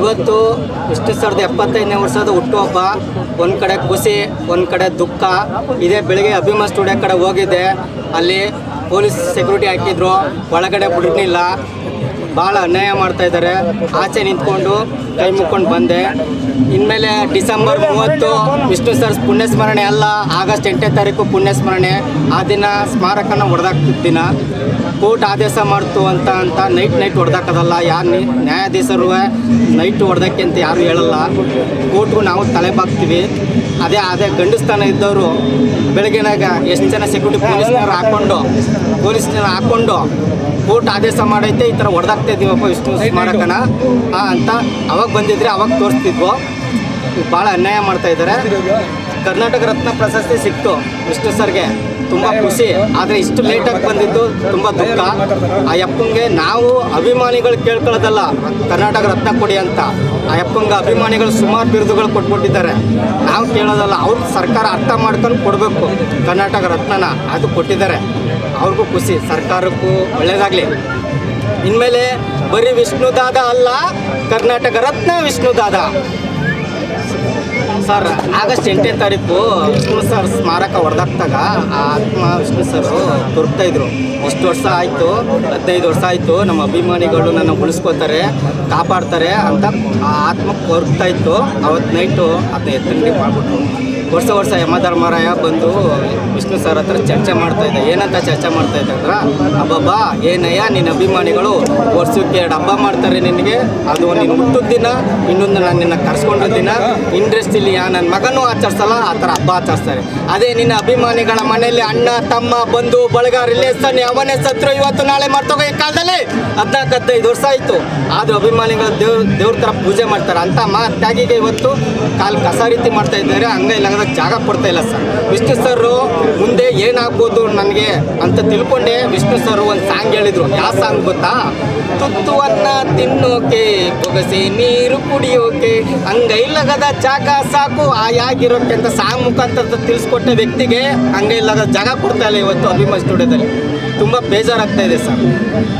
ಇವತ್ತು ವಿಷ್ಣು ಸಾವಿರದ ಎಪ್ಪತ್ತೈದನೇ ವರ್ಷದ ಹುಟ್ಟುಹಬ್ಬ. ಒಂದು ಕಡೆ ಖುಷಿ, ಒಂದು ಕಡೆ ದುಃಖ. ಇದೇ ಬೆಳಿಗ್ಗೆ ಅಭಿಮಾನ ಸ್ಟುಡಿಯೋ ಕಡೆ ಹೋಗಿದ್ದೆ. ಅಲ್ಲಿ ಪೊಲೀಸ್ ಸೆಕ್ಯೂರಿಟಿ ಹಾಕಿದ್ರು. ಒಳಗಡೆ ಬಿಡಲಿಲ್ಲ ಭಾಳ ಅನ್ಯಾಯ ಮಾಡ್ತಾ ಇದ್ದಾರೆ. ಆಚೆ ನಿಂತ್ಕೊಂಡು ಕೈ ಮುಕ್ಕೊಂಡು ಬಂದೆ. ಇನ್ಮೇಲೆ ಡಿಸೆಂಬರ್ ಮೂವತ್ತು ವಿಷ್ಣು ಸರ್ ಪುಣ್ಯಸ್ಮರಣೆ ಅಲ್ಲ. ಆಗಸ್ಟ್ ಎಂಟನೇ ತಾರೀಕು ಪುಣ್ಯಸ್ಮರಣೆ. ಆ ದಿನ ಸ್ಮಾರಕನ ಹೊಡೆದಾಕ್ತಿದ್ದ ದಿನ. ಕೋರ್ಟ್ ಆದೇಶ ಮಾಡ್ತು ಅಂತ ಅಂತ ನೈಟ್ ನೈಟ್ ಹೊಡೆದಾಕೋದಲ್ಲ ಯಾರು ನ್ಯಾಯಾಧೀಶರು ನೈಟ್ ಹೊಡೆದಕ್ಕೆ ಅಂತ ಯಾರು ಹೇಳಲ್ಲ. ಕೋರ್ಟ್ಗೂ ನಾವು ತಲೆ ಬಾಕ್ತೀವಿ. ಅದೇ ಅದೇ ಗಂಡಸ್ತಾನ ಇದ್ದವರು ಬೆಳಗ್ಗೆನಾಗ ಎಷ್ಟು ಜನ ಸೆಕ್ಯೂರಿಟಿ ಪೊಲೀಸ್ನವ್ರು ಹಾಕ್ಕೊಂಡು ಪೊಲೀಸ್ನವ್ರು ಹಾಕ್ಕೊಂಡು ಕೋರ್ಟ್ ಆದೇಶ ಮಾಡೈತೆ ಈ ಥರ ಹೊಡೆದಾಗ್ತಾ ಇದ್ದೀವಪ್ಪ ವಿಷ್ಣು ಆ, ಅಂತ ಅವಾಗ ಬಂದಿದ್ರೆ ಅವಾಗ ತೋರಿಸ್ತಿದ್ವು. ಭಾಳ ಅನ್ಯಾಯ ಮಾಡ್ತಾ ಇದ್ದಾರೆ ಕರ್ನಾಟಕ ರತ್ನ ಪ್ರಶಸ್ತಿ ಸಿಕ್ತು ವಿಷ್ಣು ಸರ್ಗೆ. ತುಂಬ ಖುಷಿ. ಆದರೆ ಇಷ್ಟು ಲೇಟಾಗಿ ಬಂದಿದ್ದು ತುಂಬ ದುಃಖ. ಆ ಯಪ್ಪಂಗೆ ನಾವು ಅಭಿಮಾನಿಗಳು ಕೇಳ್ಕೊಳ್ಳೋದಲ್ಲ ಕರ್ನಾಟಕ ರತ್ನ ಕೊಡಿ ಅಂತ. ಆ ಯಪ್ಪಂಗೆ ಅಭಿಮಾನಿಗಳು ಸುಮಾರು ಬಿರುದುಗಳು ಕೊಟ್ಬಿಟ್ಟಿದ್ದಾರೆ. ನಾವು ಕೇಳೋದಲ್ಲ ಅವ್ರು ಸರ್ಕಾರ ಅರ್ಥ ಮಾಡ್ಕೊಂಡು ಕೊಡಬೇಕು. ಕರ್ನಾಟಕ ರತ್ನನ ಅದು ಕೊಟ್ಟಿದ್ದಾರೆ. ಅವ್ರಿಗೂ ಖುಷಿ ಸರ್ಕಾರಕ್ಕೂ ಒಳ್ಳೆಯದಾಗಲಿ ಇನ್ಮೇಲೆ ಬರೀ ವಿಷ್ಣುದಾದ ಅಲ್ಲ ಕರ್ನಾಟಕ ರತ್ನ ವಿಷ್ಣುದಾದ. ಸರ್, ಆಗಸ್ಟ್ ಎಂಟನೇ ತಾರೀಕು ವಿಷ್ಣು ಸರ್ ಸ್ಮಾರಕ ಹೊಡೆದಾಕ್ದಾಗ ಆ ಆತ್ಮ ವಿಷ್ಣು ಸರ್ ದೊರಕ್ತಾ ಇದ್ರು. ಇಷ್ಟು ವರ್ಷ ಆಯಿತು, ಹದಿನೈದು ವರ್ಷ ಆಯಿತು, ನಮ್ಮ ಅಭಿಮಾನಿಗಳು ನನ್ನ ಉಳಿಸ್ಕೋತಾರೆ, ಕಾಪಾಡ್ತಾರೆ ಅಂತ ಆ ಆತ್ಮ ಕೊರಗ್ತಾ ಇತ್ತು. ಅವತ್ತು ನೈಟು ಅದನ್ನ ಎತ್ತಂಗಡಿ ಮಾಡಿಬಿಟ್ರು. ವರ್ಷ ವರ್ಷ ಯಮಧರ್ಮರಾಯ ಬಂದು ವಿಷ್ಣು ಸರ್ ಹತ್ರ ಚರ್ಚೆ ಮಾಡ್ತಾ ಇದ್ದ. ಏನಂತ ಚರ್ಚೆ ಮಾಡ್ತಾ ಇದ್ದ ಅಂದ್ರೆ, ಅಬ್ಬಬ್ಬಾ, ಏನಯ್ಯ, ನಿನ್ನ ಅಭಿಮಾನಿಗಳು ವರ್ಷಕ್ಕೆ ಎರಡು ಹಬ್ಬ ಮಾಡ್ತಾರೆ ನಿನಗೆ. ಅದು ನೀನು ಹುಟ್ಟಿದ ದಿನ, ಇನ್ನೊಂದು ನಾನು ನಿನ್ನ ಕರ್ಸ್ಕೊಂಡ ದಿನ. ಇಂಡಸ್ಟ್ರಿಲಿ ನನ್ನ ಮಗನೂ ಆಚರಿಸಲ್ಲ, ಆ ಥರ ಹಬ್ಬ ಆಚರಿಸ್ತಾರೆ. ಅದೇ ನಿನ್ನ ಅಭಿಮಾನಿಗಳ ಮನೆಯಲ್ಲಿ ಅಣ್ಣ, ತಮ್ಮ, ಬಂಧು, ಬಳಗ ರಿಲೇಷನ್ ಅವನೇ ಸತ್ರು ಇವತ್ತು ನಾಳೆ ಮಾಡ್ತೋಗೋ ಈ ಕಾಲದಲ್ಲಿ ಹದಿನಾಲ್ಕು, ಹದಿನೈದು ವರ್ಷ ಆಯಿತು. ಆದರೂ ಅಭಿಮಾನಿಗಳು ದೇವ್ರ ದೇವ್ರ ಥರ ಪೂಜೆ ಮಾಡ್ತಾರೆ. ಅಂತ ಮಾ ತ್ಯಾಗಿಗೆ ಇವತ್ತು ಕಾಲು ಕಸ ರೀತಿ ಮಾಡ್ತಾ ಇದ್ದಾರೆ. ಹಂಗ ಇಲ್ಲಾಗದ ಜಾಗ ಕೊಡ್ತಾ ಇಲ್ಲ ಸರ್. ವಿಷ್ಣು ಸರ್ ಮುಂದೆ ಏನಾಗ್ಬೋದು ನನಗೆ ಅಂತ ತಿಳ್ಕೊಂಡೆ ವಿಷ್ಣು ಸರ್ ಒಂದು ಸಾಂಗ್ ಹೇಳಿದ್ರು. ಯಾವ ಸಾಂಗ್ ಗೊತ್ತಾ? ತುತ್ತುವನ್ನ ತಿನ್ನೋಕೆ ಬೊಗಸೆ ನೀರು ಕುಡಿಯೋಕೆ ಅಂಗೈಲಗದ ಜಾಗ ಸಾಕು ಆಯಾಗಿರೋಕೆ ಅಂತ ಸಾಂಗ್ ಮುಖಾಂತರ ತಿಳಿಸ್ಕೊಟ್ಟ ವ್ಯಕ್ತಿಗೆ ಅಂಗೈಲಗದ ಜಾಗ ಕೊಡ್ತಾ ಇಲ್ಲ ಇವತ್ತು ಅಭಿಮಾನ ಸ್ಟುಡಿಯೋದಲ್ಲಿ. ತುಂಬ ಬೇಜಾರಾಗ್ತಾ ಇದೆ ಸರ್.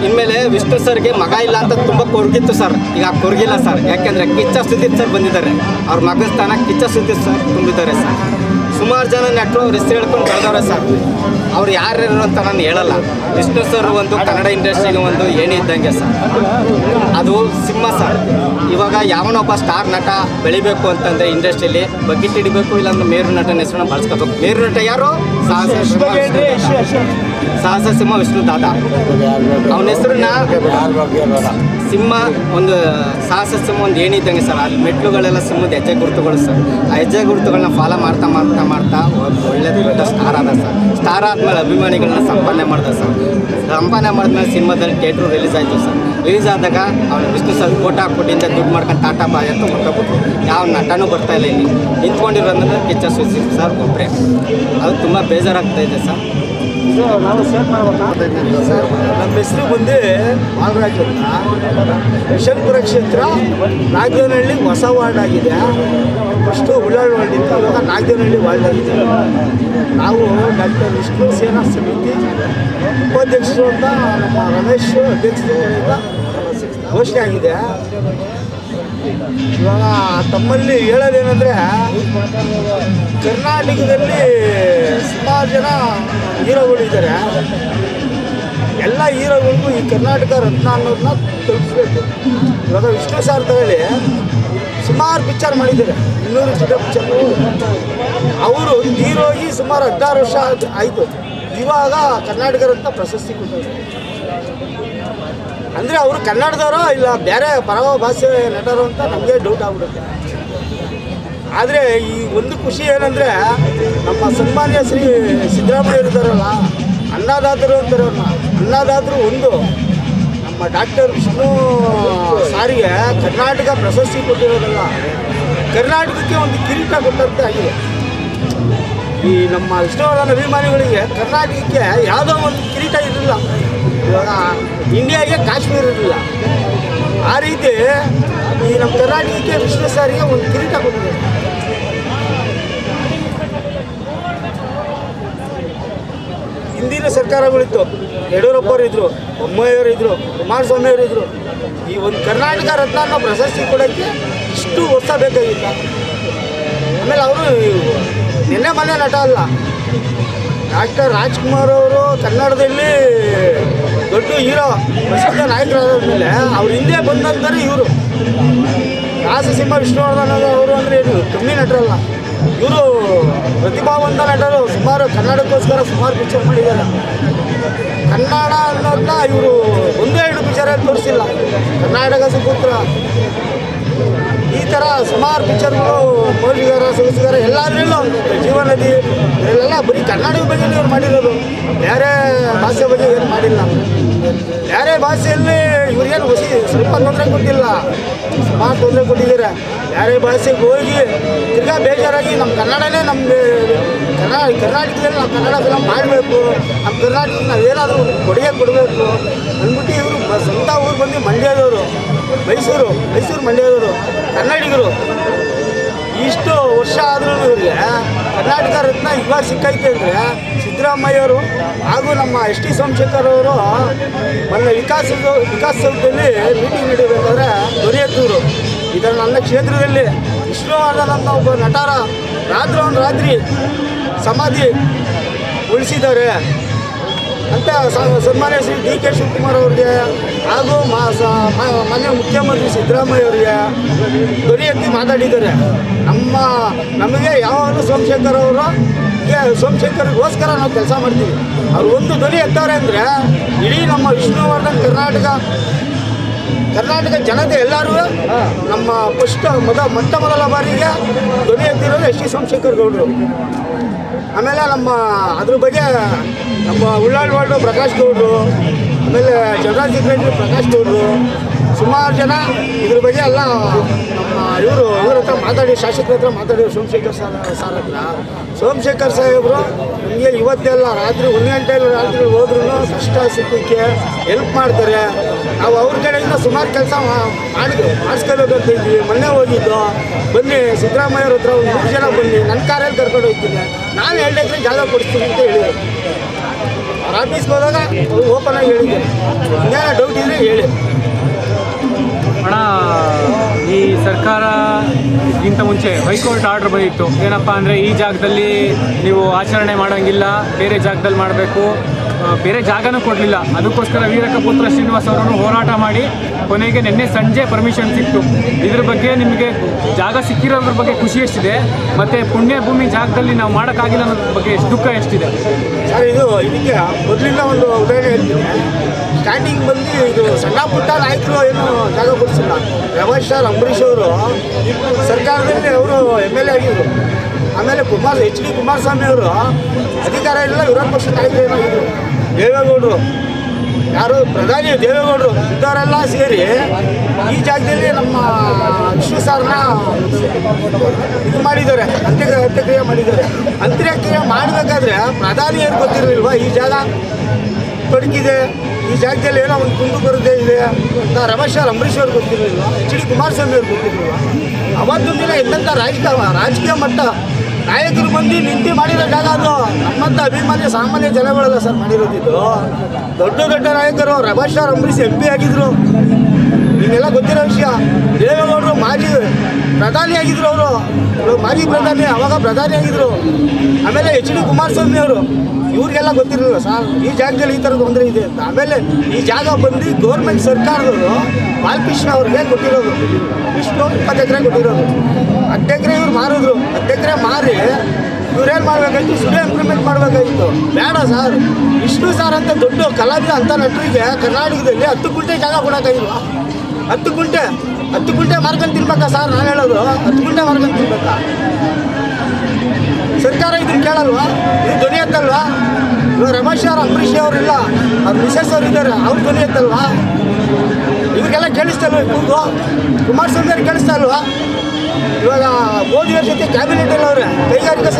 ಇನ್ಮೇಲೆ ವಿಷ್ಣು ಸರ್ಗೆ ಮಗ ಇಲ್ಲ ಅಂತ ತುಂಬ ಕೊರಗಿತ್ತು ಸರ್. ಈಗ ಕೊರಗಿಲ್ಲ ಸರ್. ಯಾಕೆಂದರೆ ಕಿಚ್ಚ ಸುದೀಪ್ ಸರ್ ಬಂದಿದ್ದಾರೆ. ಅವ್ರ ಮಗನ ಸ್ಥಾನ ಕಿಚ್ಚ ಸುದೀಪ್ ಸರ್ ತುಂಬಿದ್ದಾರೆ ಸರ್. ಸುಮಾರು ಜನ ನೆಟ್ಟರು ಅವ್ರ ಹೆಸರು ಹೇಳ್ಕೊಂಡು ಬೆಳೆದವ್ರೆ ಸರ್. ಅವ್ರು ಯಾರ್ಯಾರು ಅಂತ ನಾನು ಹೇಳಲ್ಲ. ವಿಷ್ಣು ಸರ್ ಒಂದು ಕನ್ನಡ ಇಂಡಸ್ಟ್ರಿಗೆ ಒಂದು ಏಣಿ ಇದ್ದಂಗೆ ಸರ್. ಅದು ಸಿಂಹ ಸರ್. ಇವಾಗ ಯಾವನೊಬ್ಬ ಸ್ಟಾರ್ ನಟ ಬೆಳಿಬೇಕು ಅಂತಂದ್ರೆ ಇಂಡಸ್ಟ್ರಿಯಲ್ಲಿ ಬಕೆಟ್ ಹಿಡಿಬೇಕು ಇಲ್ಲಾಂದ್ರೆ ಮೇರು ನಟನ ಹೆಸರನ್ನ ಬಳಸ್ಕೋಬೇಕು. ಮೇರು ನಟ ಯಾರು? ಸಾಹಸ ಸಿಂಹ ವಿಷ್ಣು ವಿಷ್ಣು ಅವನ ಹೆಸರನ್ನ ಸಿಂಹ ಒಂದು, ಸಾಹಸ ಸಿಂಹ ಒಂದು ಏನಿದ್ದಂಗೆ ಸರ್, ಅಲ್ಲಿ ಮೆಟ್ಲುಗಳೆಲ್ಲ ಸಿಂಹದ ಹೆಜ್ಜೆ ಗುರುತುಗಳು ಸರ್. ಆ ಹೆಜ್ಜೆ ಗುರುತುಗಳನ್ನ ಫಾಲೋ ಮಾಡ್ತಾ ಮಾಡ್ತಾ ಮಾಡ್ತಾ ಒಳ್ಳೆ ದೊಡ್ಡ ಸ್ಟಾರ್ ಆದ ಸರ್. ಸ್ಟಾರ್ ಆದ್ಮೇಲೆ ಅಭಿಮಾನಿಗಳನ್ನ ಸಂಪಾದನೆ ಮಾಡ್ದ ಸರ್. ಸಂಪಾದನೆ ಮಾಡಿದ್ಮೇಲೆ ಸಿನಿಮಾದಲ್ಲಿ ಥಿಯೇಟ್ರು ರಿಲೀಸ್ ಆಯಿತು ಸರ್. ರಿಲೀಸ್ ಆದಾಗ ಅವ್ರು ವಿಷ್ಣು ಸರ್ ಹಾಕ್ಬಿಟ್ಟು ಕೊಟ್ಟಿಂದ ದುಡ್ಡು ಮಾಡ್ಕೊಂಡು ಟಾಟಾ ಬಾಯ್ ಅಂತ ಹೊರಟೋಗ್ಬಿಟ್ರು. ಯಾವ ನಟನೂ ಬರ್ತಾ ಇಲ್ಲ ಇಲ್ಲಿ. ನಿಂತ್ಕೊಂಡಿರೋದ್ರೆ ಕಿಚ್ಚ ಸರ್ ಒಬ್ಬರೇ ಅದು ತುಂಬ ಬೇಜಾರಾಗ್ತಾ ಇದೆ ಸರ್. ನಮ್ಮ ಹೆಸರು ಬಂದು ಬಾಲರಾಜ್ ಅಂತ. ಯಶವಂತಪುರ ಕ್ಷೇತ್ರ ನಾಗದೇವನಹಳ್ಳಿ ಹೊಸ ವಾರ್ಡ್ ಆಗಿದೆ ಫಸ್ಟು ಉಳ್ಳಾಳ್ ವಾರ್ಡ್ ಇತ್ತು, ಇವಾಗ ನಾಗದೇವನಹಳ್ಳಿ ವಾರ್ಡ್ ಆಗಿದೆ. ನಾವು ಡಾಕ್ಟರ್ ವಿಷ್ಣು ಸೇನಾ ಸಮಿತಿ ಉಪಾಧ್ಯಕ್ಷರು ಅಂತ, ನಮ್ಮ ರಮೇಶ್ ಅಧ್ಯಕ್ಷರಿಂದ ಘೋಷಣೆ ಆಗಿದೆ. ಇವಾಗ ತಮ್ಮಲ್ಲಿ ಹೇಳೋದೇನೆಂದರೆ, ಕರ್ನಾಟಕದಲ್ಲಿ ಸುಮಾರು ಜನ ಹೀರೋಗಳಿದ್ದಾರೆ. ಎಲ್ಲ ಹೀರೋಗಳಿಗೂ ಈ ಕರ್ನಾಟಕ ರತ್ನ ಅನ್ನೋದನ್ನ ತಲುಪಿಸ್ಬೇಕು. ಇವಾಗ ವಿಷ್ಣು ಸಾರ್ಥದಲ್ಲಿ ಸುಮಾರು ಪಿಕ್ಚರ್ ಮಾಡಿದ್ದಾರೆ. ಇನ್ನೂರು ಚಿತ್ರ ಪಿಕ್ಚರ್ ಅವರು ಹೀರೋಗಿ ಸುಮಾರು ಹದಿನಾರು ವರ್ಷ ಆಯಿತು. ಇವಾಗ ಕರ್ನಾಟಕ ರತ್ನ ಪ್ರಶಸ್ತಿ ಕೊಟ್ಟಿದ್ದಾರೆ. ಅಂದರೆ ಅವರು ಕನ್ನಡದವರೋ ಇಲ್ಲ ಬೇರೆ ಪರವ ಭಾಷೆ ನಟರು ಅಂತ ನಮಗೆ ಡೌಟ್ ಆಗ್ಬಿಡುತ್ತೆ. ಆದರೆ ಈ ಒಂದು ಖುಷಿ ಏನಂದರೆ ನಮ್ಮ ಸನ್ಮಾನ್ಯ ಶ್ರೀ ಸಿದ್ದರಾಮಯ್ಯ ಇರ್ತಾರಲ್ಲ ಅನ್ನದಾತರು ಅಂತಾರಲ್ಲ ಅನ್ನದಾತರು ಒಂದು ನಮ್ಮ ಡಾಕ್ಟರ್ ವಿಷ್ಣು ಸಾರಿಗೆ ಕರ್ನಾಟಕ ಪ್ರಶಸ್ತಿ ಕೊಟ್ಟಿರೋದಲ್ಲ, ಕರ್ನಾಟಕಕ್ಕೆ ಒಂದು ಕಿರೀಟ ಕೊಟ್ಟಂತೆ ಆಗಿದೆ. ಈ ನಮ್ಮ ವಿಷ್ಣುವರ್ಧನ ಅಭಿಮಾನಿಗಳಿಗೆ ಕರ್ನಾಟಕಕ್ಕೆ ಯಾವುದೋ ಒಂದು ಕಿರೀಟ ಇರಲಿಲ್ಲ. ಇವಾಗ ಇಂಡಿಯಾಗೆ ಕಾಶ್ಮೀರ ಇರಲಿಲ್ಲ. ಆ ರೀತಿ ಈ ನಮ್ಮ ಕರ್ನಾಟಕಕ್ಕೆ ವಿಶ್ವ ಸಾರಿಗೆ ಒಂದು ಕಿರೀಟ ಕೊಟ್ಟಿದೆ ಹಿಂದಿನ ಸರ್ಕಾರಗಳಿತ್ತು. ಯಡಿಯೂರಪ್ಪರು ಇದ್ರು, ಬೊಮ್ಮಾಯಿಯವರು ಇದ್ರು ಕುಮಾರಸ್ವಾಮಿ ಅವರು ಇದ್ರು. ಈ ಒಂದು ಕರ್ನಾಟಕ ರತ್ನ ಪ್ರಶಸ್ತಿ ಕೊಡೋಕ್ಕೆ ಇಷ್ಟು ವರ್ಷ ಬೇಕಾಗಿಲ್ಲ. ಆಮೇಲೆ ಅವರು ನಿನ್ನೆ ಮನೆ ನಟ ಅಲ್ಲ. ಡಾಕ್ಟರ್ ರಾಜ್ಕುಮಾರ್ ಅವರು ಕನ್ನಡದಲ್ಲಿ ದೊಡ್ಡ ಹೀರೋ, ಪ್ರಸಿದ್ಧ ನಾಯಕರಾದ ಮೇಲೆ ಅವ್ರ ಹಿಂದೆ ಬಂದಂತಾರೆ ಇವರು. ರಾಸಸಿಂಹ ವಿಷ್ಣುವರ್ಧನ್ ಅವರು ಅಂದರೆ ಇದು ಕಮ್ಮಿ ನಟರಲ್ಲ. ಇವರು ಪ್ರತಿಭಾವಂತ ನಟರು, ಸುಮಾರು ಕನ್ನಡಕ್ಕೋಸ್ಕರ ಸುಮಾರು ಪಿಕ್ಚರ್ ಮಾಡಿದ್ದಾರೆ. ಕನ್ನಡ ಅನ್ನೋದನ್ನ ಇವರು ಒಂದೇ ಎರಡು ಪಿಕ್ಚರಲ್ಲಿ ತೋರಿಸಿಲ್ಲ. ಕರ್ನಾಟಕ ಸುಪುತ್ರ. ಈ ಥರ ಸುಮಾರು ಪಿಕ್ಚರ್ಗಳು ಪೊಲೀಸ್ಗಾರ ಸೊಗಸಿಗಾರ ಎಲ್ಲರಲ್ಲೂ ಜೀವನದಿ ಇದರಲ್ಲೆಲ್ಲ ಬರೀ ಕನ್ನಡದ ಬಗ್ಗೆ ಇವ್ರು ಮಾಡಿರೋದು. ಬೇರೆ ಭಾಷೆ ಬಗ್ಗೆ ಏನು ಮಾಡಿಲ್ಲ. ಬೇರೆ ಭಾಷೆಯಲ್ಲಿ ಇವ್ರಿಗೇನು ಹೊಸಿ, ಸ್ವಲ್ಪ ತೊಂದರೆ ಕೊಟ್ಟಿಲ್ಲ. ಸುಮಾರು ತೊಂದರೆ ಕೊಟ್ಟಿದ್ದಾರೆ. ಬೇರೆ ಭಾಷೆಗೆ ಹೋಗಿ ತಿರ್ಗಾ ಬೇಜಾರಾಗಿ ನಮ್ಮ ಕನ್ನಡನೇ ನಮಗೆ ಕನ್ನಡ ಕರ್ನಾಟಕದಲ್ಲಿ ನಾವು ಕನ್ನಡ ಫಿಲಮ್ ಮಾಡಬೇಕು. ನಮ್ಮ ಕರ್ನಾಟಕಕ್ಕೆ ನಾವು ಏನಾದರೂ ಕೊಡುಗೆ ಕೊಡಬೇಕು. ಅಂದ್ಬಿಟ್ಟು ಇವರು ಸ್ವಂತ ಊರು ಬಂದು ಮಂಡ್ಯದವರು. ಮೈಸೂರು ಮೈಸೂರು ಮಂಡ್ಯದವರು ಕನ್ನಡಿಗರು. ಇಷ್ಟು ವರ್ಷ ಆದ್ರೂ ಇವರಿಗೆ ಕರ್ನಾಟಕ ರತ್ನ ಇವಾಗ ಸಿಕ್ಕೈತೆ ಅಂದರೆ ಸಿದ್ದರಾಮಯ್ಯವರು ಹಾಗೂ ನಮ್ಮ ಎಸ್ ಟಿ ಸೋಮಶೇಖರ್ ಅವರು ಮೊನ್ನೆ ವಿಕಾಸದ ವಿಕಾಸೌಧದಲ್ಲಿ ಮೀಟಿಂಗ್ ನೀಡಬೇಕಾದ್ರೆ ದೊರೆಯತ್ತೂರು. ಇದರ ನನ್ನ ಕ್ಷೇತ್ರದಲ್ಲಿ ವಿಷ್ಣುವರ್ಧನ್ ಒಬ್ಬ ನಟರ ರಾತ್ರಿ ರಾತ್ರಿ ಸಮಾಧಿ ಉಳಿಸಿದ್ದಾರೆ. ಅಂತ ಸನ್ಮಾನ್ಯ ಶ್ರೀ ಡಿ ಕೆ ಶಿವಕುಮಾರ್ ಅವ್ರಿಗೆ, ಹಾಗೂ ಮಾನ್ಯ ಮುಖ್ಯಮಂತ್ರಿ ಸಿದ್ದರಾಮಯ್ಯ ಅವರಿಗೆ ಧ್ವನಿ ಎತ್ತಿ ಮಾತಾಡಿದ್ದಾರೆ. ನಮ್ಮ ನಮಗೆ ಯಾವಾಗಲೂ ಸೋಮಶೇಖರ್ ಅವರು ಸೋಮಶೇಖರ್ಗೋಸ್ಕರ ನಾವು ಕೆಲಸ ಮಾಡ್ತೀವಿ. ಅವ್ರು ಒಂದು ಧ್ವನಿ ಎತ್ತವ್ರೆ ಅಂದರೆ, ಇಡೀ ನಮ್ಮ ವಿಷ್ಣುವರ್ಧನ್ ಕರ್ನಾಟಕ ಕರ್ನಾಟಕ ಜನತೆ ಎಲ್ಲರೂ ನಮ್ಮ ಫಸ್ಟ್ ಮೊದ ಮೊಟ್ಟ ಮೊದಲ ಬಾರಿಗೆ ಧ್ವನಿ ಎತ್ತಿರೋದು ಎಸ್ ಟಿ ಸೋಮಶೇಖರ್ ಗೌಡರು. ಆಮೇಲೆ ನಮ್ಮ ಅದ್ರ ಬಗ್ಗೆ ನಮ್ಮ ಉಳ್ಳಾಳ್ ವಾರ್ಡು ಪ್ರಕಾಶ್ ಗೌಡರು ಆಮೇಲೆ ಜನರಲ್ ಸೆಕ್ರೆಟರಿ ಪ್ರಕಾಶ್ ಗೌಡರು ಸುಮಾರು ಜನ ಇದ್ರ ಬಗ್ಗೆ ಎಲ್ಲ ನಮ್ಮ ಇವರು ಇವ್ರ ಹತ್ರ ಮಾತಾಡಿ ಶಾಸಕರ ಹತ್ರ ಮಾತಾಡಿ ಸೋಮಶೇಖರ್ ಸರ್ ಸರ್ ಹತ್ರ. ಸೋಮಶೇಖರ್ ಸಾಹೇಬರು ನಮಗೆ ಇವತ್ತೆಲ್ಲ ರಾತ್ರಿ ಒಂದು ಗಂಟೆಯಲ್ಲಿ ರಾತ್ರಿ ಹೋದ್ರೂ ಕಷ್ಟ ಸುಖಕ್ಕೆ ಹೆಲ್ಪ್ ಮಾಡ್ತಾರೆ. ನಾವು ಅವ್ರ ಕಡೆಯಿಂದ ಸುಮಾರು ಕೆಲಸ ಮಾಡಿದ್ರು ಇದ್ವಿ. ಮೊನ್ನೆ ಹೋಗಿದ್ದು. ಬನ್ನಿ ಸಿದ್ದರಾಮಯ್ಯ ಅವ್ರ ಹತ್ರ ಒಂದು ಮೂರು ಜನ ಬನ್ನಿ. ನನ್ನ ಕಾರಲ್ಲಿ ಕರ್ಕೊಂಡು ಹೋಗ್ತೀನಿ. ನಾನು ಎರಡು ಎಕರೆ ಜಾಗ ಕೊಡಿಸ್ತೀನಿ ಅಂತ ಹೇಳಿದರು. ಅವ್ರ ಆಫೀಸ್ಗೆ ಹೋದಾಗ ಓಪನ್ ಆಗಿ ಹೇಳಿದ್ದೆ ಇನ್ನೇನೋ ಡೌಟ್ ಇದ್ರೆ ಹೇಳಿ. ಅಣ್ಣ, ಈ ಸರ್ಕಾರ ಇಂತ ಮುಂಚೆ ಹೈಕೋರ್ಟ್ ಆರ್ಡರ್ ಬಂದಿತ್ತು. ಏನಪ್ಪ ಅಂದರೆ ಈ ಜಾಗದಲ್ಲಿ ನೀವು ಆಚರಣೆ ಮಾಡೋಂಗಿಲ್ಲ, ಬೇರೆ ಜಾಗದಲ್ಲಿ ಮಾಡಬೇಕು. ಬೇರೆ ಜಾಗನೂ ಕೊಡಲಿಲ್ಲ. ಅದಕ್ಕೋಸ್ಕರ ವೀರಕಪುತ್ರ ಶ್ರೀನಿವಾಸ್ ಅವರನ್ನು ಹೋರಾಟ ಮಾಡಿ ಕೊನೆಗೆ ನಿನ್ನೆ ಸಂಜೆ ಪರ್ಮಿಷನ್ ಸಿಕ್ತು. ಇದ್ರ ಬಗ್ಗೆ ನಿಮಗೆ ಜಾಗ ಸಿಕ್ಕಿರೋದ್ರ ಬಗ್ಗೆ ಖುಷಿ ಎಷ್ಟಿದೆ? ಮತ್ತು ಪುಣ್ಯ ಭೂಮಿ ಜಾಗದಲ್ಲಿ ನಾವು ಮಾಡೋಕ್ಕಾಗಿಲ್ಲ ಅನ್ನೋದ್ರ ಬಗ್ಗೆ ಎಷ್ಟು ದುಃಖ ಎಷ್ಟಿದೆ? ಸರ್, ಇದು ಇದಕ್ಕೆ ಮೊದಲಿಂದ ಒಂದು ಉದಾಹರಣೆ ಸ್ಟಾರ್ಟಿಂಗ್ ಬಂದು ಇದು ಸಣ್ಣ ಪುಟ್ಟ ನಾಯಕರು ಏನು ಜಾಗ ಕೊಡಿಸಿಲ್ಲ. ರಮೇಶ್ ಸರ್ ಅಂಬರೀಷ್ ಅವರು ಸರ್ಕಾರದಲ್ಲಿ ಅವರು ಎಂ ಎಲ್ ಎ ಆಗಿದ್ರು. ಆಮೇಲೆ ಕುಮಾರ್ ಎಚ್ ಡಿ ಕುಮಾರಸ್ವಾಮಿ ಅವರು ಅಧಿಕಾರ ಇಲ್ಲ, ವಿರೋಧ ಪಕ್ಷ ನಾಯಕರು ಏನಾಗಿದ್ರು. ದೇವೇಗೌಡರು. ಯಾರು ಪ್ರಧಾನಿ ದೇವೇಗೌಡರು ಇಂಥವರೆಲ್ಲ ಸೇರಿ ಈ ಜಾಗದಲ್ಲಿ ನಮ್ಮ ವಿಷ್ಣು ಸಾರನ್ನ ಇದು ಮಾಡಿದ್ದಾರೆ ಅಂತ್ಯ ಅಂತ್ಯಕ್ರಿಯೆ ಮಾಡಿದ್ದಾರೆ. ಅಂತ್ಯಕ್ರಿಯೆ ಮಾಡಬೇಕಾದ್ರೆ ಪ್ರಧಾನಿಯರು ಗೊತ್ತಿರಲಿಲ್ವ? ಈ ಜಾಗ ತೊಡಗಿದೆ ಈ ಜಾಗದಲ್ಲಿ ಏನೋ ಒಂದು ಕುಂದು ಬರುತ್ತೆ ಇದೆ ಅಂತ ರಮೇಶ್ ಅವ್ರು ಅಂಬರೀಷ್ ಅವ್ರಿಗೆ ಗೊತ್ತಿರಲಿಲ್ಲ ಎಚ್ ಡಿ ಕುಮಾರಸ್ವಾಮಿ ಅವ್ರಿಗೆ ಗೊತ್ತಿರಲಿಲ್ಲ ಅವತ್ತೊಂದು ದಿನ ರಾಜಕೀಯ ರಾಜಕೀಯ ಮಟ್ಟ ನಾಯಕರು ಬಂದು ನಿಂತಿ ಅದು. ನಮ್ಮಂತ ಅಭಿಮಾನಿ ಸಾಮಾನ್ಯ ಜನಗಳೆಲ್ಲ ಸರ್ ಮಾಡಿರೋದಿದ್ದು ದೊಡ್ಡ ದೊಡ್ಡ ನಾಯಕರು ರಮೇಶ್ ಅವ್ರು ಅಂಬರೀಷ್ ಎಂ ಪಿ ಆಗಿದ್ರು. ನಿಮಗೆಲ್ಲ ಗೊತ್ತಿರೋ ವಿಷಯ. ದೇವೇಗೌಡರು ಮಾಜಿ ಪ್ರಧಾನಿ ಆಗಿದ್ರು ಅವರು. ಮಾಜಿ ಪ್ರಧಾನಿ ಅವಾಗ ಪ್ರಧಾನಿ ಆಗಿದ್ರು. ಆಮೇಲೆ ಎಚ್ ಡಿ ಕುಮಾರಸ್ವಾಮಿ ಅವರು, ಇವ್ರಿಗೆಲ್ಲ ಗೊತ್ತಿರಲಿಲ್ಲ ಸರ್, ಈ ಜಾಗದಲ್ಲಿ ಈ ಥರ ತೊಂದರೆ ಇದೆ ಅಂತ. ಆಮೇಲೆ ಈ ಜಾಗ ಬಂದು ಗೌರ್ಮೆಂಟ್ ಸರ್ಕಾರದವರು ಬಾಲಕೃಷ್ಣ ಅವ್ರಿಗೆ ಕೊಟ್ಟಿರೋದು. ಇಷ್ಟು ಇಪ್ಪತ್ತು ಎಕರೆ ಕೊಟ್ಟಿರೋದು. ಹತ್ತು ಎಕರೆ ಇವ್ರು ಮಾರಿದ್ರು. ಹತ್ತು ಎಕರೆ ಮಾರಿ ಇವ್ರೇನು ಮಾಡಬೇಕಾಯ್ತು? ಸುಳ್ಳು ಇಂಪ್ರೂವ್ಮೆಂಟ್ ಮಾಡಬೇಕಾಗಿತ್ತು ಬೇಡ ಸರ್. ವಿಷ್ಣು ಸರ್ ಅಂತ ದೊಡ್ಡ ಕಲಾವಿದ ಅಂತ ನಟರಿಗೆ ಕರ್ನಾಟಕದಲ್ಲಿ ಹತ್ತು ಗುಂಟೆ ಜಾಗ ಕೊಡೋಕ್ಕಾಗಿಲ್ವಾ? ಹತ್ತು ಗುಂಟೆ. ಹತ್ತು ಗುಂಟೆ ಮಾರ್ಕೊಂಡು ತಿನ್ಬೇಕಾ ಸರ್? ನಾನು ಹೇಳೋದು. ಹತ್ತು ಗುಂಟೆ ಮಾರ್ಕೊಂಡು ತಿನ್ಬೇಕಾ? ಸರ್ಕಾರ ಇದ್ರು ಕೇಳಲ್ವಾ? ಇದು ಧ್ವನಿ ಎತ್ತಲ್ವಾ? ಇವಾಗ ರಮೇಶ್ ಅವ್ರು ಅಂಬರೀಷ್ ಅವರಿಲ್ಲ. ಅವ್ರ ಮಿಸಸ್ ಅವ್ರು ಇದ್ದಾರೆ. ಅವ್ರ ಧ್ವನಿ ಎತ್ತಲ್ವಾ? ಇವ್ರಿಗೆಲ್ಲ ಕೇಳಿಸ್ತಲ್ವ ಕೂಗು? ಕುಮಾರಸ್ವಾಮಿ ಅವ್ರಿಗೆ ಕೇಳಿಸ್ತಾ ಇಲ್ವಾ? ಇವಾಗ ಮೋದಿ ಅವ್ರ ಜೊತೆ ಕ್ಯಾಬಿನೆಟ್ ಅವ್ರೆ, ಕೈಗಾರಿಕಾ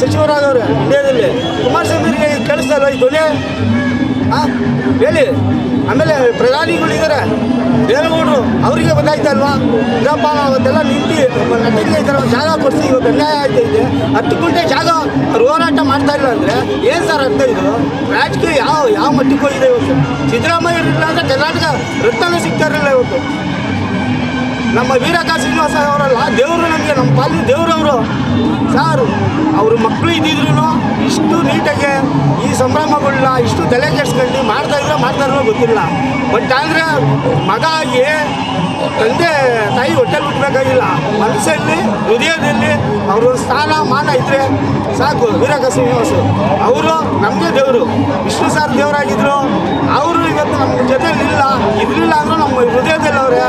ಸಚಿವರಾದವ್ರೆ, ಇಂಡಿಯಾದಲ್ಲಿ. ಕುಮಾರಸ್ವಾಮಿ ಅವ್ರಿಗೆ ಕೇಳಿಸ್ತಾ ಇಲ್ವಾ ಈ ಧ್ವನಿ? ಹೇಳಿ. ಆಮೇಲೆ ಪ್ರಧಾನಿಗಳಿದ್ದಾರೆ ದೇವೇಗೌಡರು, ಅವರಿಗೆ ಗೊತ್ತಾಯ್ತಾ ಅಲ್ವಾ ನಾವು ಅವತ್ತೆಲ್ಲ ನಿಂತು ನಟಿಗೆ ಈ ಥರ ಜಾಗ ಕೊಡಿಸಿ, ಇವತ್ತು ಅನ್ಯಾಯ ಆಗ್ತೈತೆ ಹತ್ತು ಗುಂಟೆ ಜಾಗ ಅವ್ರು ಹೋರಾಟ ಮಾಡ್ತಾ ಇಲ್ಲ ಅಂದರೆ ಏನು ಸರ್ ಅರ್ಥ ಇದು? ರಾಜಕೀಯ ಯಾವ ಯಾವ ಮಟ್ಟಿಗೆ ಹೋಗಿದೆ ಇವತ್ತು? ಸಿದ್ದರಾಮಯ್ಯ ಇರಲಿಲ್ಲ ಅಂದರೆ ಕರ್ನಾಟಕ ರಕ್ತನೂ ಸಿಗ್ತಾ ಇರಲಿಲ್ಲ ಇವತ್ತು. ನಮ್ಮ ವೀರಕ ಶ್ರೀನಿವಾಸ ಅವರಲ್ಲ, ದೇವರು ನಮಗೆ, ನಮ್ಮ ಪಾಲಿನ ದೇವರವರು ಸರ್, ಅವರು ಮಕ್ಕಳು ಇದ್ದಿದ್ರು ಇಷ್ಟು ನೀಟಾಗಿ ಈ ಸಂಭ್ರಮಗಳನ್ನ ಇಷ್ಟು ತಲೆ ಕೆಡ್ಸ್ಕೊಂಡು ಮಾಡ್ತಾ ಇದ್ರೆ ಮಾಡ್ತಾ ಗೊತ್ತಿಲ್ಲ. ಬಟ್ ಅಂದರೆ ಮಗ ಆಗಿ ತಂದೆ, ತಾಯಿ ಹೊಟ್ಟೆಲಿ ಬಿಟ್ಬೇಕಾಗಿಲ್ಲ. ಮನಸ್ಸಲ್ಲಿ, ಹೃದಯದಲ್ಲಿ ಅವರು ಸ್ಥಾನ, ಮಾನ ಇದ್ರೆ ಸಾಕು ವೀರಕ ಶ್ರೀನಿವಾಸ ಅವರು ನಮಗೆ ದೇವರು. ವಿಷ್ಣು ಸಾರ್ ದೇವರಾಗಿದ್ದರು ಅವರು ಇವತ್ತು ನಮ್ಮ ಜೊತೆಲಿ ಇಲ್ಲ ಇರಲಿಲ್ಲ ಅಂದ್ರೂ ನಮ್ಮ ಹೃದಯದಲ್ಲಿ ಅವರೇ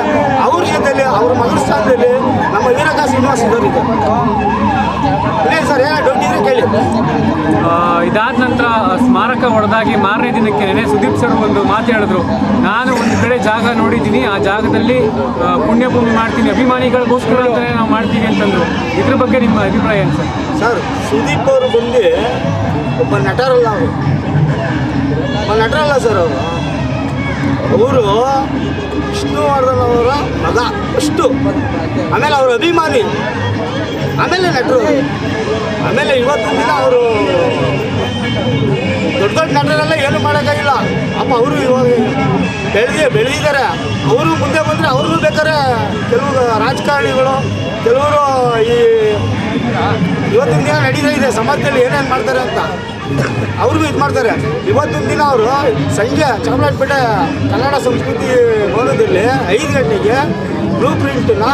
ಅವ್ರ ಜೊತೆಲಿ ಅವ್ರ ಮಗನ ಸ್ಥಾನದಲ್ಲಿ ನಮ್ಮ ವೀರಕ ಶ್ರೀನಿವಾಸ ಇದ್ದವ್ರು ಇದ್ದಾರೆ ಸರ್ ಏನೋ ಡೌಟ್ ಇದ್ರೆ ಕೇಳಿ ಆ, ಇದಾದ ನಂತರ ಸ್ಮಾರಕ ಹೊಡೆದಾಗಿ ಮಾರನೇ ದಿನಕ್ಕೆ ಸುದೀಪ್ ಸರ್ ಒಂದು ಮಾತು ಹೇಳಿದ್ರು. ನಾನು ಒಂದು ಕಡೆ ಜಾಗ ನೋಡಿದ್ದೀನಿ ಆ ಜಾಗದಲ್ಲಿ ಪುಣ್ಯಭೂಮಿ ಮಾಡ್ತೀನಿ ಅಭಿಮಾನಿಗಳಿಗೋಸ್ಕರ ಅಂತಲೇ ನಾವು ಮಾಡ್ತೀವಿ ಅಂತಂದ್ರು. ಇದ್ರ ಬಗ್ಗೆ ನಿಮ್ಮ ಅಭಿಪ್ರಾಯ ಏನು ಸರ್? ಸರ್ ಸುದೀಪ್ ಅವರು ಬಂದು ಒಬ್ಬ ನಟರಲ್ಲ ಅವರು. ಒಬ್ಬ ನಟರಲ್ಲ ಸರ್ ಅವರು. ಅವರು ವಿಷ್ಣುವರ್ಧನ್ ಅವರ ಮಗ ಅಷ್ಟು. ಆಮೇಲೆ ಅವ್ರ ಅಭಿಮಾನಿ. ಆಮೇಲೆ ನಟರು. ಆಮೇಲೆ ಇವತ್ತಿನ ದಿನ ಅವರು ದೊಡ್ಡ ದೊಡ್ಡ ನಟರೆಲ್ಲ ಏನು ಮಾಡೋಕ್ಕಾಗಿಲ್ಲ. ಅಪ್ಪ, ಅವರು ಇವಾಗ ಬೆಳೆದಿ, ಬೆಳೆದಿದ್ದಾರೆ. ಅವರು ಮುಂದೆ ಬಂದರೆ ಅವ್ರಿಗೂ ಬೇಕಾದ್ರೆ ಕೆಲವು ರಾಜಕಾರಣಿಗಳು, ಕೆಲವರು ಈ ಇವತ್ತಿನ ದಿನ ನಡೀತಾ ಇದೆ, ಸಮಾಜದಲ್ಲಿ ಏನೇನು ಮಾಡ್ತಾರೆ ಅಂತ. ಅವ್ರಿಗೂ ಇದು ಮಾಡ್ತಾರೆ. ಇವತ್ತಿನ ದಿನ ಅವರು ಸಂಜೆ ಚಾಮರಾಜಪೇಟೆ ಕನ್ನಡ ಸಂಸ್ಕೃತಿ ಭವನದಲ್ಲಿ ಐದು ಗಂಟೆಗೆ ಬ್ಲೂ ಪ್ರಿಂಟನ್ನ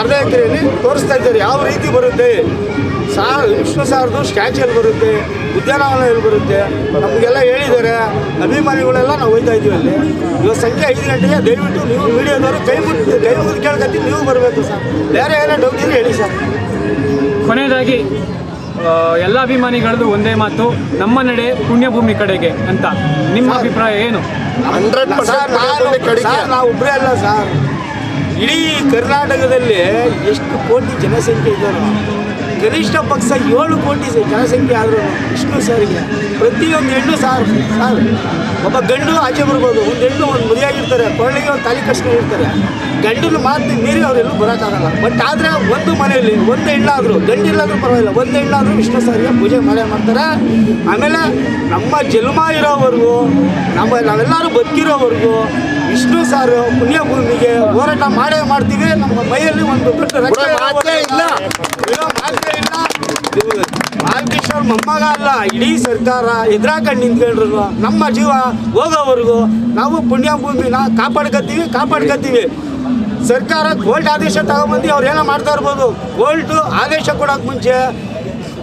ಅರ್ಧ ಎಕರೆಯಲ್ಲಿ ತೋರಿಸ್ತಾ ಇದ್ದಾರೆ. ಯಾವ ರೀತಿ ಬರುತ್ತೆ? ಸಾ ವಿಷ್ಣು ಸಾರ್ದು ಸ್ಟ್ಯಾಚು ಎಲ್ಲಿ ಬರುತ್ತೆ? ಉದ್ಯಾನವನ ಎಲ್ಲಿ ಬರುತ್ತೆ? ನಮಗೆಲ್ಲ ಹೇಳಿದ್ದಾರೆ. ಅಭಿಮಾನಿಗಳೆಲ್ಲ ನಾವು ಹೋಯ್ತಾ ಇದ್ದೀವಿ ಅಲ್ಲಿ. ಇವಾಗ ಸಂಜೆ ಐದು ಗಂಟೆಗೆ ದಯವಿಟ್ಟು ನೀವು ಮೀಡಿಯಾದವರು ಕೈ ಮುಗಿದು ಕೈ ಮುಗಿದು ಕೇಳ್ಕತ್ತಿ ನೀವು ಬರಬೇಕು ಸರ್. ಬೇರೆ ಏನೋ ಡೌಟ್ ಇದ್ರೆ ಹೇಳಿ ಸರ್. ಕೊನೆಯದಾಗಿ ಎಲ್ಲ ಅಭಿಮಾನಿಗಳದ್ದು ಒಂದೇ ಮಾತು ನಮ್ಮ ನಡೆ ಪುಣ್ಯಭೂಮಿ ಕಡೆಗೆ ಅಂತ. ನಿಮ್ಮ ಅಭಿಪ್ರಾಯ ಏನು? ಹಂಡ್ರೆಡ್ ಸರ್ ಪರ್ಸೆಂಟ್ ನಾವು ಒಬ್ಬರೇ ಅಲ್ಲ ಸರ್. ಇಡೀ ಕರ್ನಾಟಕದಲ್ಲಿ ಎಷ್ಟು ಕೋಟಿ ಜನಸಂಖ್ಯೆ ಇದ್ದಾರೆ, ಕನಿಷ್ಠ ಪಕ್ಷ ಏಳು ಕೋಟಿ ಜನಸಂಖ್ಯೆ ಆದರೂ ವಿಷ್ಣು ಸಾರಿಗೆ ಪ್ರತಿಯೊಂದು ಹೆಣ್ಣು ಸಾರ್ ಸಾರ್. ಒಬ್ಬ ಗಂಡು ಆಚೆ ಬರ್ಬೋದು, ಒಂದು ಹೆಣ್ಣು ಒಂದು ಮದುವೆಯಾಗಿರ್ತಾರೆ ಕೊಳ್ಳಿಗೆ ಒಂದು ತಾಲಿ ಕಟ್ಸ್ಕೊಂಡಿರ್ತಾರೆ. ಗಂಡನ ಮಾತು ಮೀರಿ ಅವರೆಲ್ಲೂ ಬರೋಕ್ಕಾಗಲ್ಲ. ಬಟ್ ಆದರೆ ಒಂದು ಮನೆಯಲ್ಲಿ ಒಂದು ಹೆಣ್ಣಾದರೂ, ಗಂಡಿಲ್ಲಾದರೂ ಪರವಾಗಿಲ್ಲ, ಒಂದು ಹೆಣ್ಣಾದರೂ ವಿಷ್ಣು ಸಾರಿಗೆ ಪೂಜೆ ಮಾಡೇ ಮಾಡ್ತಾರೆ. ಆಮೇಲೆ ನಮ್ಮ ಜನ್ಮ ಇರೋವರೆಗೂ, ನಮ್ಮ ನಾವೆಲ್ಲರೂ ಬದುಕಿರೋವರೆಗೂ ವಿಷ್ಣು ಸಾರು ಪುಣ್ಯಭೂಮಿಗೆ ಹೋರಾಟ ಮಾಡೇ ಮಾಡ್ತೀವಿ. ನಮ್ಮ ಮೈಯಲ್ಲಿ ಒಂದು ದೊಡ್ಡ ಮಾತೇ ಇಲ್ಲ. ಮಾತೇ ಇಲ್ಲ. ಮೊಮ್ಮಗ ಅಲ್ಲ ಇಡೀ ಸರ್ಕಾರ ಎದುರಾಕಂಡು ನಿಂತ್ಕೊಂಡ್ರು ನಮ್ಮ ಜೀವ ಹೋಗೋವರೆಗೂ ನಾವು ಪುಣ್ಯಭೂಮಿನ ಕಾಪಾಡ್ಕೋತೀವಿ ಕಾಪಾಡ್ಕೋತೀವಿ ಸರ್ಕಾರ ಕೋರ್ಟ್ ಆದೇಶ ತಗೊಂಬಂದು ಅವ್ರು ಏನೋ ಮಾಡ್ತಾ ಇರ್ಬೋದು. ಕೋರ್ಟು ಆದೇಶ ಕೊಡೋಕೆ ಮುಂಚೆ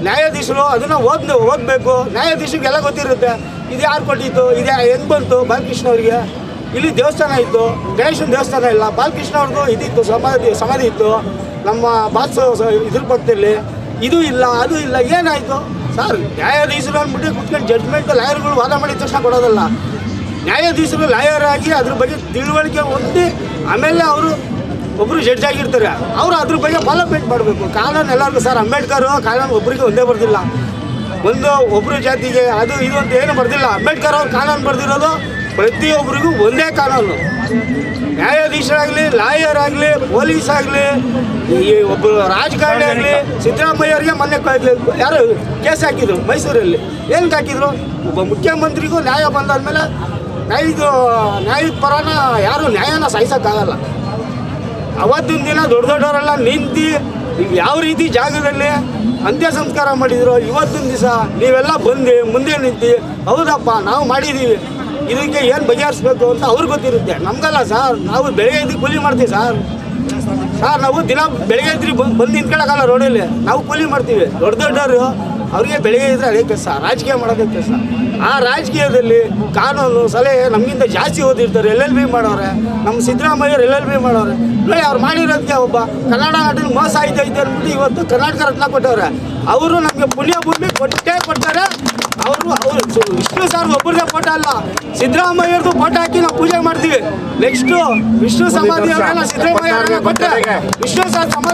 ನ್ಯಾಯಾಧೀಶರು ಅದನ್ನು ಓದ್ ಓದಬೇಕು ನ್ಯಾಯಾಧೀಶರಿಗೆಲ್ಲ ಗೊತ್ತಿರುತ್ತೆ. ಇದು ಯಾರು ಕೊಟ್ಟಿತ್ತು ಇದು ಹೆಂಗ್ ಬಂತು ಬಾಲಕೃಷ್ಣ ಅವರಿಗೆ ಇಲ್ಲಿ ದೇವಸ್ಥಾನ ಇತ್ತು, ಗಣೇಶನ ದೇವಸ್ಥಾನ ಇಲ್ಲ, ಬಾಲಕೃಷ್ಣ ಅವ್ರದ್ದು ಇದಿತ್ತು, ಸಮಾಧಿ ಸಮಾಧಿ ಇತ್ತು. ನಮ್ಮ ಬಾಸ್ ಇದ್ರ ಪಕ್ಕದಲ್ಲಿ ಇದು ಇಲ್ಲ, ಅದು ಇಲ್ಲ, ಏನಾಯಿತು? ಸರ್, ನ್ಯಾಯಾಧೀಶರು ಅಂದ್ಬಿಟ್ಟು ಕುತ್ಕೊಂಡು ಜಡ್ಜ್ಮೆಂಟ್ ಲಾಯರ್ಗಳು ವಾದ ಮಾಡಿದ ತಕ್ಷಣ ಕೊಡೋದಲ್ಲ. ನ್ಯಾಯಾಧೀಶರು ಲಾಯರ್ ಆಗಿ ಅದ್ರ ಬಗ್ಗೆ ತಿಳುವಳಿಕೆ ಹೊಂದಿ ಆಮೇಲೆ ಅವರು ಒಬ್ಬರು ಜಡ್ಜ್ ಆಗಿರ್ತಾರೆ. ಅವರು ಅದ್ರ ಬಗ್ಗೆ ಡೆವಲಪ್ಮೆಂಟ್ ಮಾಡಬೇಕು. ಕಾನೂನು ಎಲ್ಲರಿಗೂ ಸರ್, ಅಂಬೇಡ್ಕರ್ ಕಾನೂನು ಒಬ್ಬರಿಗೆ ಒಂದೇ ಬರ್ದಿಲ್ಲ. ಒಂದು ಒಬ್ಬರು ಜಾತಿಗೆ ಅದು ಇದು ಅಂತ ಏನು ಬರ್ದಿಲ್ಲ. ಅಂಬೇಡ್ಕರ್ ಅವ್ರು ಕಾನೂನು ಬರ್ದಿರೋದು ಪ್ರತಿಯೊಬ್ಬರಿಗೂ ಒಂದೇ ಕಾನೂನು. ನ್ಯಾಯಾಧೀಶರಾಗಲಿ ಲಾಯರ್ ಆಗಲಿ ಪೊಲೀಸ್ ಆಗಲಿ ಈ ಒಬ್ಬರು ರಾಜಕಾರಣಿ ಆಗಲಿ, ಸಿದ್ದರಾಮಯ್ಯ ಅವರಿಗೆ ಮೊನ್ನೆ ಯಾರು ಕೇಸ್ ಹಾಕಿದ್ರು ಮೈಸೂರಲ್ಲಿ. ಏನಕ್ಕೆ ಹಾಕಿದ್ರು? ಒಬ್ಬ ಮುಖ್ಯಮಂತ್ರಿಗೂ ನ್ಯಾಯ ಬಂದಾದ್ಮೇಲೆ ನ್ಯಾಯದ ನ್ಯಾಯದ ಪರನ ಯಾರು ನ್ಯಾಯನ ಸಹಿಸೋಕ್ಕಾಗಲ್ಲ. ಅವತ್ತಿನ ದಿನ ದೊಡ್ಡ ದೊಡ್ಡವರೆಲ್ಲ ನಿಂತು ನೀವು ಯಾವ ರೀತಿ ಜಾಗದಲ್ಲಿ ಅಂತ್ಯ ಸಂಸ್ಕಾರ ಮಾಡಿದ್ರು ಇವತ್ತಿನ ದಿವಸ ನೀವೆಲ್ಲ ಬಂದು, ಮುಂದೆ ನಿಂತು, ಹೌದಪ್ಪ, ನಾವು ಮಾಡಿದ್ದೀವಿ ಇದಕ್ಕೆ ಏನು ಬಗೆಹರಿಸ್ಬೇಕು ಅಂತ ಅವ್ರಿಗೆ ಗೊತ್ತಿರುತ್ತೆ. ನಮಗಲ್ಲ ಸರ್, ನಾವು ಬೆಳಗ್ಗೆ ಇದ್ದು ಕೂಲಿ ಮಾಡ್ತೀವಿ ಸರ್. ಸರ್, ನಾವು ದಿನ ಬೆಳಗ್ಗೆ ಇದ್ರಿ ಬಂದು ಬಂದು ರೋಡಲ್ಲಿ ನಾವು ಕೂಲಿ ಮಾಡ್ತೀವಿ. ದೊಡ್ಡ ದೊಡ್ಡವರು, ಅವ್ರಿಗೆ ಬೆಳಗ್ಗೆ ಇದ್ರೆ ಅದೇ ಕೆಲಸ, ರಾಜಕೀಯ ಮಾಡೋದೇ ಕೆಲಸ. ಆ ರಾಜಕೀಯದಲ್ಲಿ ಕಾನೂನು, ಸಲಹೆ ನಮಗಿಂತ ಜಾಸ್ತಿ ಓದಿರ್ತಾರೆ. ಎಲ್ ಎಲ್ ಬಿ ಮಾಡೋರೆ, ನಮ್ಮ ಸಿದ್ದರಾಮಯ್ಯವ್ರು ಎಲ್ ಎಲ್ ಬಿ ಮಾಡೋರೆ. ನೋಡಿ, ಅವ್ರು ಮಾಡಿರೋದಕ್ಕೆ ಒಬ್ಬ ಕನ್ನಡ ನಾಡಿನ ಮೋಸ ಆಯ್ತೈತೆ ಅಂದ್ಬಿಟ್ಟು ಇವತ್ತು ಕರ್ನಾಟಕ ರತ್ನ ಕೊಟ್ಟವ್ರೆ. ಅವರು ನಮಗೆ ಪುಣ್ಯ ಭೂಮಿ ಕೊಟ್ಟೇ ಕೊಡ್ತಾರೆ. ಅವರು ಅವರು ವಿಷ್ಣು ಸಾರ್ ಒಬ್ಬರದೇ ಫೋಟೋ ಅಲ್ಲ. ಸಿದ್ದರಾಮಯ್ಯವ್ರದ್ದು ಫೋಟೋ ಹಾಕಿ ನಾವು ಪೂಜೆ ಮಾಡ್ತೀವಿ. ನೆಕ್ಸ್ಟ್ ವಿಷ್ಣು ಸಮಾಧಿ ಅವರೆಲ್ಲ ಸಿದ್ದರಾಮಯ್ಯ ಕೊಟ್ಟರೆ ವಿಷ್ಣು ಸರ್ ಸಮಾಧಿ